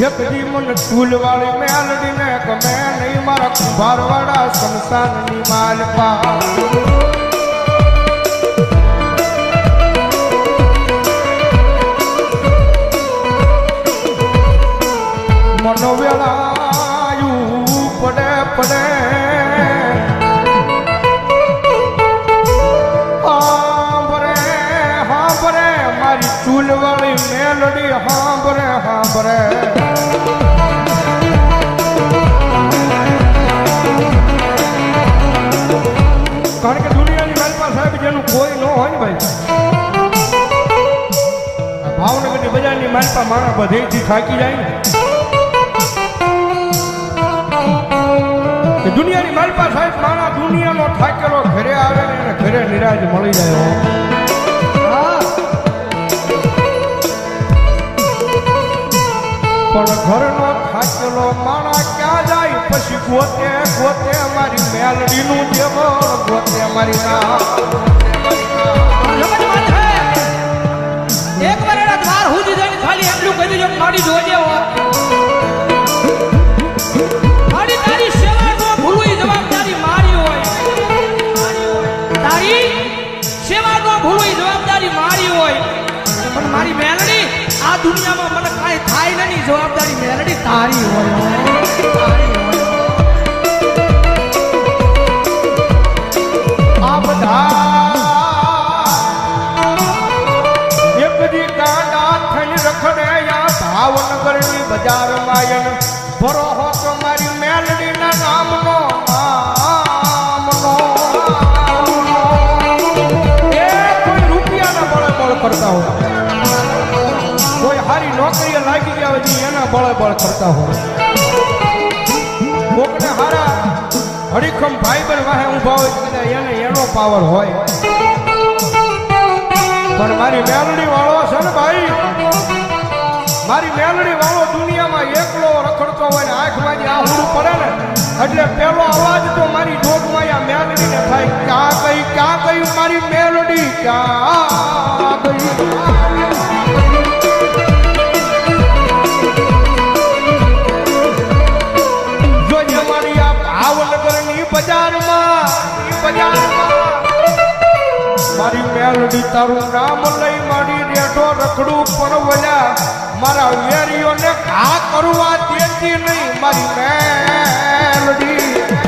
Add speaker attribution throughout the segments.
Speaker 1: દી મન ટૂલ વાળી મેલડી ને ગમે નહીં, મારા કુંભાર વાળા સંસાનની માલપા મનો વેળાયું પડે પડે. હાંભરે હાંભરે, મારી ચૂલવાળી મેલડી, હાંભરે હાંભરે. મારા બધેથી થાકી જાય ને? દુનિયાની માલપા સાહેબ માણા દુનિયાનો થાકેલો ઘરે આવે ને એને ઘરે નિરાજ મળી જાય પણ ઘરનો થાકેલો માણા ક્યાં જાય? પછી ગોતે ગોતે અમારી મેલડીનું જેવણ, ગોતે અમારી ના
Speaker 2: એક સુધી જઈને ખાલી એટલું કહી દેજો મારી જોજે હો. મારી તારી સેવા નો ભૂલવું જવાબદારી મારી હોય. સેવા નો ભૂલવી જવાબદારી મારી હોય. પણ મારી મેલડી, આ દુનિયામાં મને કાંઈ થાય નહીં જવાબદારી મેલડી તારી હોય.
Speaker 1: આ બધા ભાવનગરની માયન ભરો હોક મારી મેલડીના નામનો નામનો. એ કોઈ રૂપિયાના બળે કરતા હોય. કોઈ હારી નોકરીએ લાગી ગયા હોય એના બળે બળ કરતા હોય. કોકને હારા હરીખમ ભાઈ બન વાહે ઊભા હોય એને એનો પાવર હોય. પણ મારી મેલડી વાળો છે ને ભાઈ મારી મેલડી વાળો દુનિયામાં એકલો રખડતો હોય ને આંખમાંથી આહુડું પડે ને, એટલે પેલો અવાજ તો મારી જોગમાં આ મેલડીને થાય ક્યાં કઈ ક્યાં કયું મારી મેલડી? ક્યાં ગઈ? મારી મેલડી તારું નામ લઈ મારી રેઠો રખડું મારા વેરીઓને ઘા કરવા દેતી નહીં મારી મેલડી.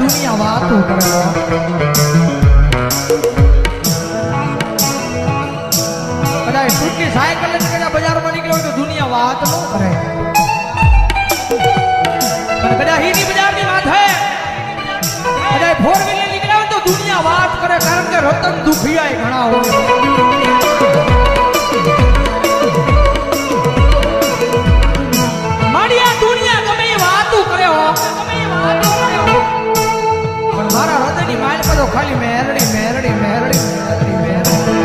Speaker 2: દુનિયા વાતો કરે કદાચ ટૂંકી સાયકલ લઈને કદાચ બજારમાં નીકળ્યો તો દુનિયા વાત ન કરે પણ કદાચ હીની બજારની વાત હે કદાચ ફોર વ્હીલર નીકળ્યા તો દુનિયા વાત કરે કારણ કે રતન દુખિયા ઘણા હોય ખાલી મેરડી મેરડી મેરડી મેરડી મેરડી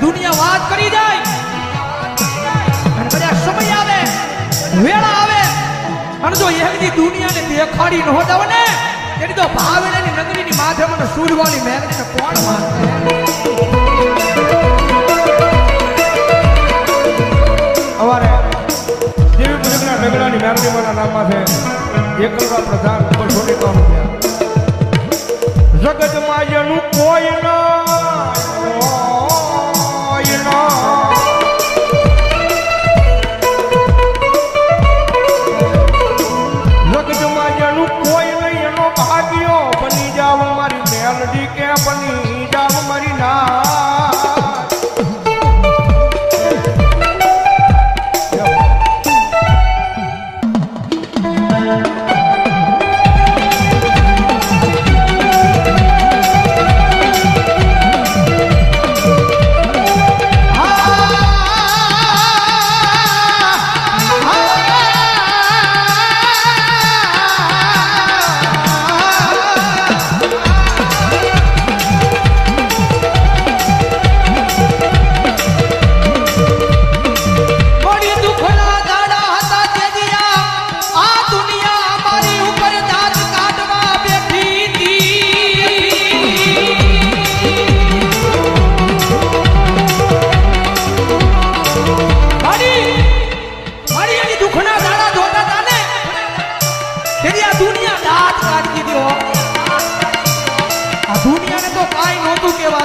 Speaker 2: દુનિયા વાત કરી જાય અને બધા સમય આવે વેળા આવે અને જો એકદી દુનિયાને દેખાડી ન જાવ ને એની તો ભાવેલાની નગરીની માથે મને સૂરવાળી મેરડીને કોણ માનશે
Speaker 1: એકલવા પ્રધાન ઉપર છોડી કામ થયા. જગતમાં જેનું કોઈ ના કોઈ ના બની જાવ મારી મેલડી કે બની જાવ મારી ના.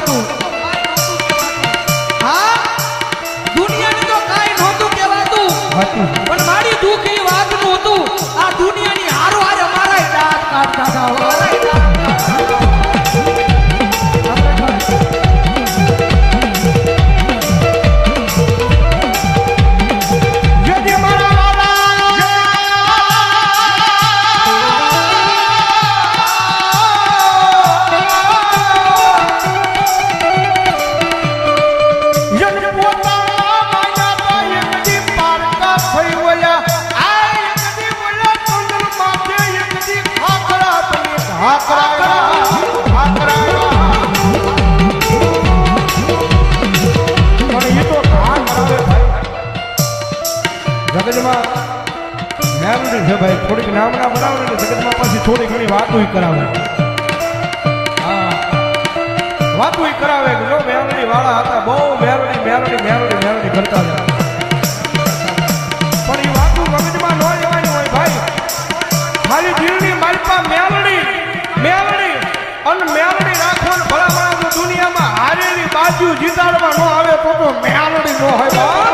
Speaker 1: નહોતું હા?
Speaker 2: દુનિયાને તો કાંઈ નહોતું કહેવાતું.
Speaker 1: હતું.
Speaker 2: પણ મારી દુઃખ એ વાત વાતનું હતું. આ
Speaker 1: થોડી ઘણી વાતો કરાવે. વાતો કરાવે. જો મેરડી વાળા હતા, બહુ મેરડી મેરડી મેરડી મેરડી કરતા હતા. પણ એ વાતો મગજમાં ન લેવાની હોય ભાઈ. ખાલી જીવની માલપા મેરડી મેરડી અને મેરડી રાખવાનું ભલામણા દુનિયામાં હારેલી બાજુ જીતાડવા ન આવે તો તો
Speaker 2: મેરડી ન હોય.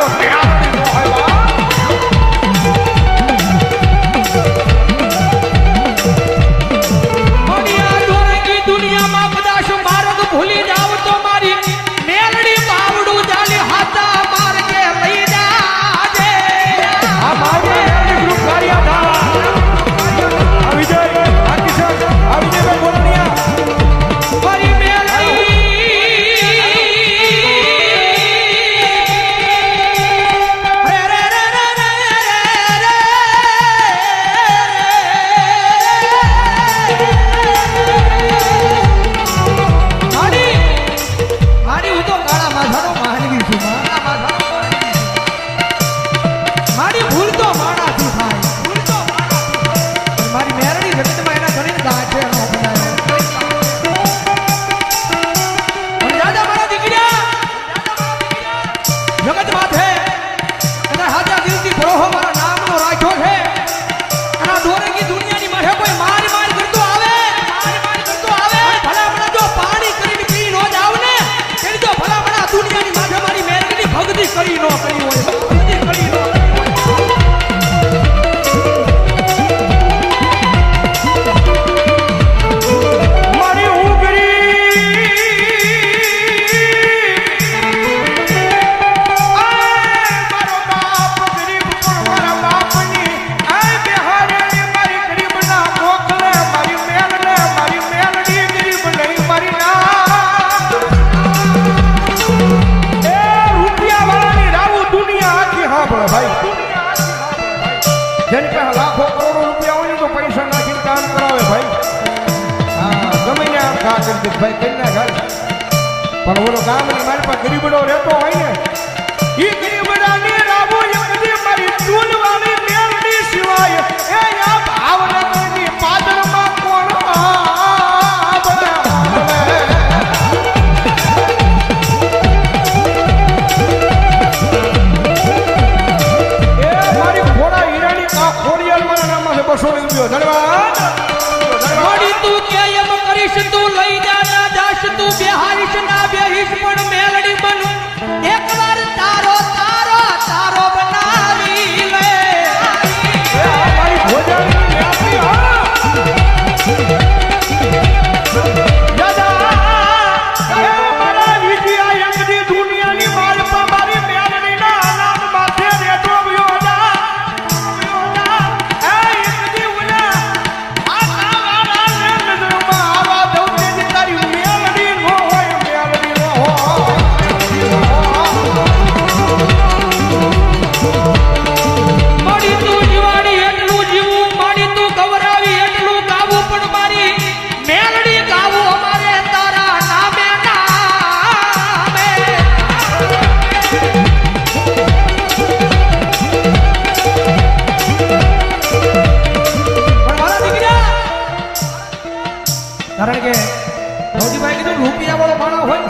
Speaker 2: વાળો માણા હોય.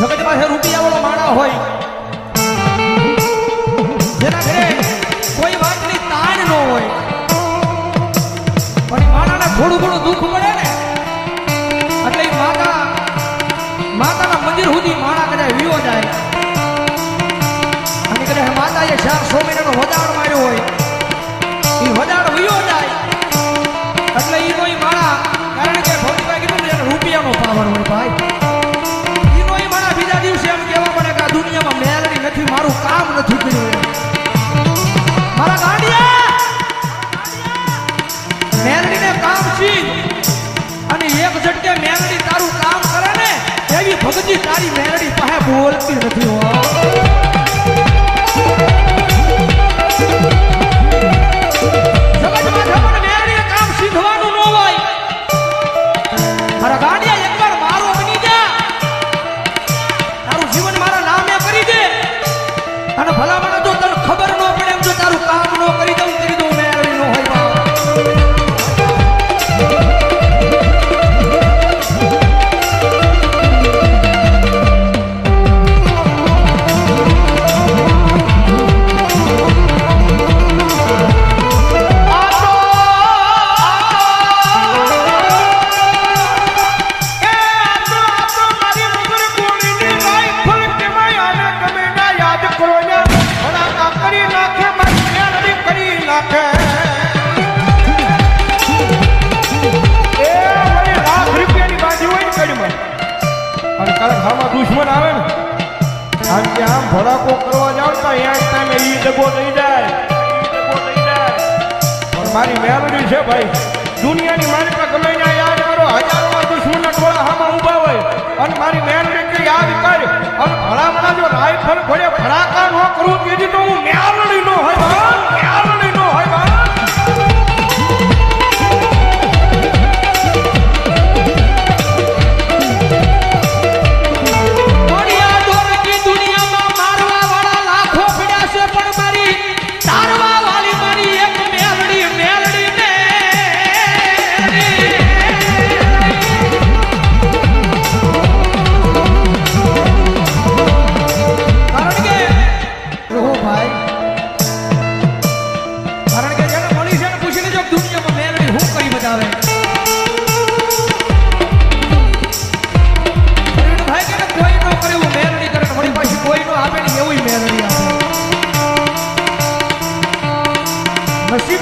Speaker 2: જગત પાસે રૂપિયા વાળો માણા હોય. જેના ઘરે કોઈ વાતની તાણ ન હોય. પણ માણાને થોડું થોડું દુઃખ મળે ને, એટલે માતા, માતાના મંદિર સુધી માણા કદાચ વિયો જાય. અને કદાચ માતાએ ચાર સો મહિનાનો વધારો માર્યો હોય. એ વધારો વિયો જાય. એટલે એ ગામ છૂટડી મારા ગાંડિયા મેલડીને કામ શીખ અને એક ઝટકે મેલડી તારું કામ કરે ને, એવી તારી મેલડી પાસે બોલતી નથી હો. મારી
Speaker 1: મેલડી છે ભાઈ. દુનિયાની મારી પાસે ગમે ત્યાં યાદ કરો, હજારોમાં દુશ્મનના ટોળા હામાં ઊભા હોય. અને મારી મેલડી કે યાદ કર, અને ભલામણા જો રાઈફલ ઘોડે ભડાકા ન કરું, તેથી તો હું મેલડી નો હોય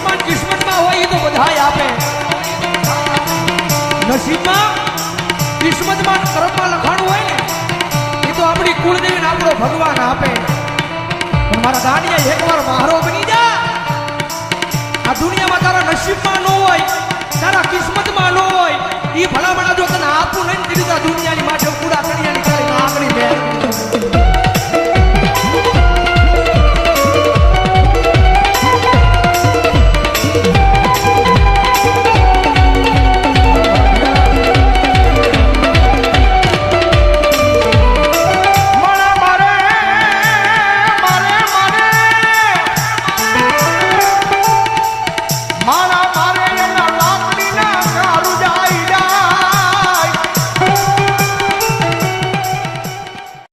Speaker 2: નસીબમાં કિસ્મતમાં હોય એ તો બધાય આપે. નસીબમાં કિસ્મતમાં કરમમાં લખાણું હોય ને, એ તો આપણી કુળદેવી ને આપણો ભગવાન આપે. પણ મારા દાનિયા એકવાર મારો બની જા. આ દુનિયામાં તારા નસીબમાં ન હોય, તારા કિસ્મતમાં ન હોય, એ ભલામણા જો તને આપું નહીં દીધા દુનિયાની માથે કુડા કણિયાની તારી માગણી મેં